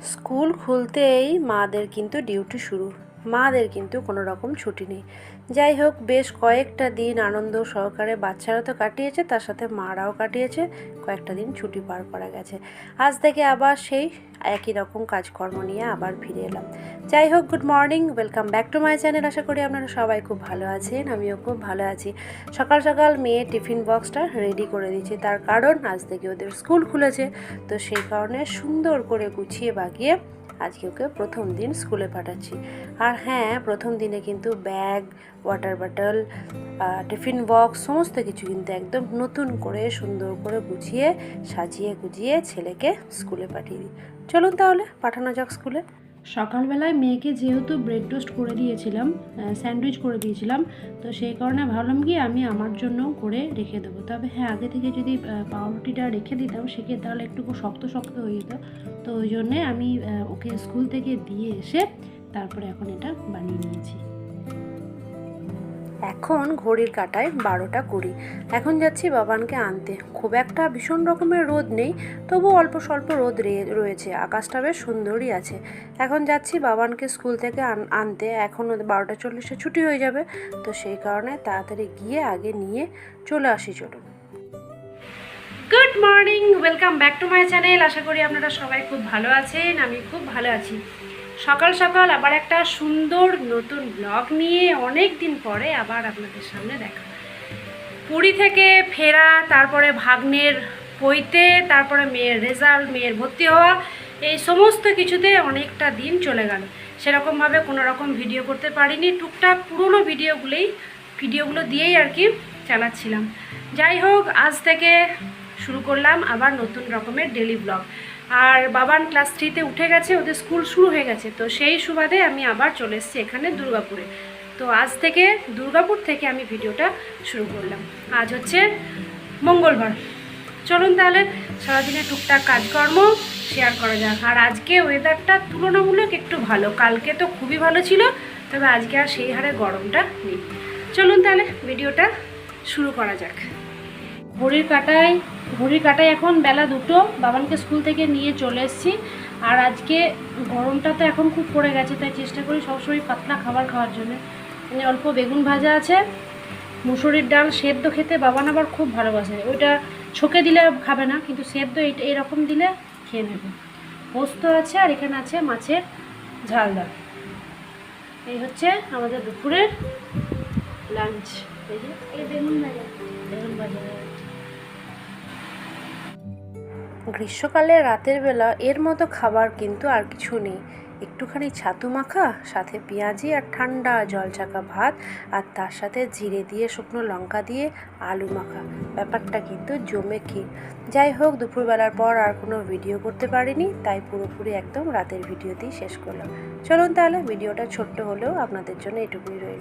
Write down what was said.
School খুলতেই মাদের কিন্তু ডিউটি শুরু। মাদের কিন্তু কোনো রকম ছুটি নেই। যাই হোক, বেশ কয়েকটা দিন আনন্দ সহকারে বাচ্চারা তো কাটিয়েছে, তার সাথে মারাও কাটিয়েছে, কয়েকটা দিন ছুটি পার করা গেছে। আজ থেকে আবার সেই একই রকম কাজকর্ম নিয়ে আবার ফিরে এলাম। যাই হোক, good morning, welcome back to my channel. আশা করি আপনারা সবাই খুব ভালো আছেন, আমিও খুব ভালো আছি। সকাল সকাল মেয়ে টিফিন বক্সটা রেডি করে দিয়েছি, তার কারণ আজ থেকে ওদের স্কুল খুলেছে, তো সেই কারণে সুন্দর করে গুছিয়ে বাগিয়ে আজকে ওকে প্রথম দিন স্কুলে পাঠাচ্ছি। আর হ্যাঁ প্রথম দিনে কিন্তু bag water bottle tiffin box, সমস্ত কিছু কিন্তু একদম নতুন করে, সুন্দর করে গুছিয়ে, সাজিয়ে গুজিয়ে ছেলেকে স্কুলে পাঠিয়ে দিই। চলুন তাহলে, পাঠানো যাক স্কুলে। সকালবেলায় মেয়েকে যেহেতু ব্রেড টোস্ট করে দিয়েছিলাম স্যান্ডউইচ করে দিয়েছিলাম, তো সেই কারণে ভাবলাম কি আমি আমার জন্য করে রেখে দেবো। তবে হ্যাঁ আগে থেকে যদি পাউরুটিটা রেখে দিতাম সেক্ষেত্রে তাহলে একটু শক্ত শক্ত হয়ে যেত। তো ওই জন্যে আমি ওকে স্কুল থেকে দিয়ে এসে তারপরে এখন এটা বানিয়ে নিয়েছি। এখন ঘড়ির কাটায় বারোটা কুড়ি। এখন যাচ্ছি বাবানকে আনতে। খুব একটা ভীষণ রকমের রোদ নেই তবু অল্প স্বল্প রোদ রয়েছে। আকাশটা বেশ সুন্দরই আছে। এখন যাচ্ছি বাবানকে স্কুল থেকে আনতে। এখন বারোটা চল্লিশে ছুটি হয়ে যাবে, তো সেই কারণে তাড়াতাড়ি গিয়ে আগে নিয়ে চলে আসি, চলুন। Good morning welcome back to my channel আশা করি আপনারা সবাই খুব ভালো আছেন, আমি খুব ভালো আছি। সকাল সকাল আবার একটা সুন্দর নতুন ব্লগ নিয়ে অনেক দিন পরে আবার আপনাদের সামনে দেখা। পুরী থেকে ফেরা, তারপরে ভাগ্নের পইতে তারপরে মেয়ের রেজাল্ট মেয়ের ভর্তি হওয়া, এই সমস্ত কিছুতে অনেকটা দিন চলে গেল। সেরকমভাবে কোনো রকম ভিডিও করতে পারিনি। টুকটাক পুরনো ভিডিওগুলোই ভিডিওগুলো দিয়েই আর কি চালাচ্ছিলাম। যাই হোক, আজ থেকে শুরু করলাম আবার নতুন রকমের ডেলি ব্লগ আর বাবান ক্লাস থ্রিতে উঠে গেছে, ওদের স্কুল শুরু হয়ে গেছে। তো সেই সুবাদে আমি আবার চলে এসেছি এখানে দুর্গাপুরে। তো আজ থেকে দুর্গাপুর থেকে আমি ভিডিওটা শুরু করলাম। আজ হচ্ছে মঙ্গলবার। চলুন তাহলে সারাদিনে টুকটাক কাজকর্ম শেয়ার করা যাক। আর আজকে ওয়েদারটা তুলনামূলক একটু ভালো। কালকে তো খুবই ভালো ছিল, তবে আজকে আর সেই হারে গরমটা নেই। চলুন তাহলে ভিডিওটা শুরু করা যাক। ঘড়ির কাটায় ঘড়ির কাটায় এখন বেলা দুটো। বাবানকে স্কুল থেকে নিয়ে চলে এসেছি। আর আজকে গরমটা তো এখন খুব পড়ে গেছে, তাই চেষ্টা করি সবসময় পাতলা খাবার খাওয়ার জন্য। মানে অল্প বেগুন ভাজা আছে, মুসুরির ডাল, সেদ্ধ খেতে বাবান আবার খুব ভালোবাসে। ওইটা ছোকে দিলে খাবে না, কিন্তু সেদ্ধ এরকম দিলে খেয়ে নেবে। পোস্ত আছে আর এখানে আছে মাছের ঝালদা এই হচ্ছে আমাদের দুপুরের লাঞ্চ। এই যে বেগুন ভাজা। বেগুন ভাজা। গ্রীষ্মকালে রাতের বেলা এর মতো খাবার কিন্তু আর কিছু নেই। একটুখানি ছাতু মাখা, সাথে পেঁয়াজি আর ঠান্ডা জল চাকা ভাত, আর তার সাথে জিরে দিয়ে শুকনো লঙ্কা দিয়ে আলু মাখা। ব্যাপারটা কিন্তু জমে ক্ষীর। যাই হোক, দুপুরবেলার পর আর কোনো ভিডিও করতে পারিনি, তাই পুরোপুরি একদম রাতের ভিডিওতেই শেষ করলাম। চলুন তাহলে, ভিডিওটা ছোট্ট হলেও আপনাদের জন্য এটুকুই রইল।